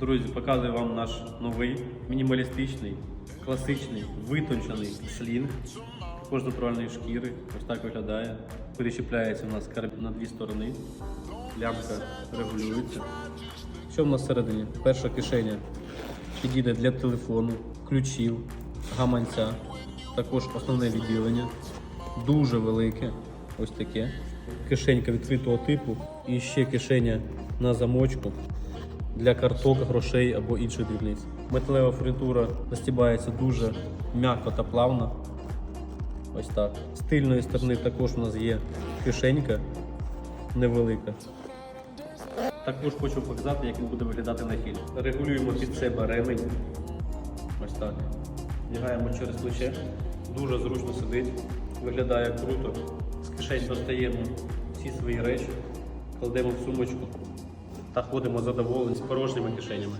Друзі, показую вам наш новий мінімалістичний, класичний, витончений слінг. Також натуральної шкіри. Ось так виглядає. Перечіпляється у нас карабін на дві сторони. Лямка регулюється. Що в нас всередині? Перша кишеня підійде для телефону, ключів, гаманця. Також основне відділення. Дуже велике. Ось таке. Кишенька відкритого типу і ще кишеня на замочку для карток, грошей або інших дрібниць. Металева фурнітура настібається дуже м'яко та плавно. Ось так. З тильної сторони також у нас є кишенька невелика. Також хочу показати, як він буде виглядати на хіль. Регулюємо під себе ремень. Ось так. Вдягаємо через плече. Дуже зручно сидить. Виглядає круто. З кишень достаємо всі свої речі, кладемо в сумочку та ходимо задоволені з порожніми кишенями.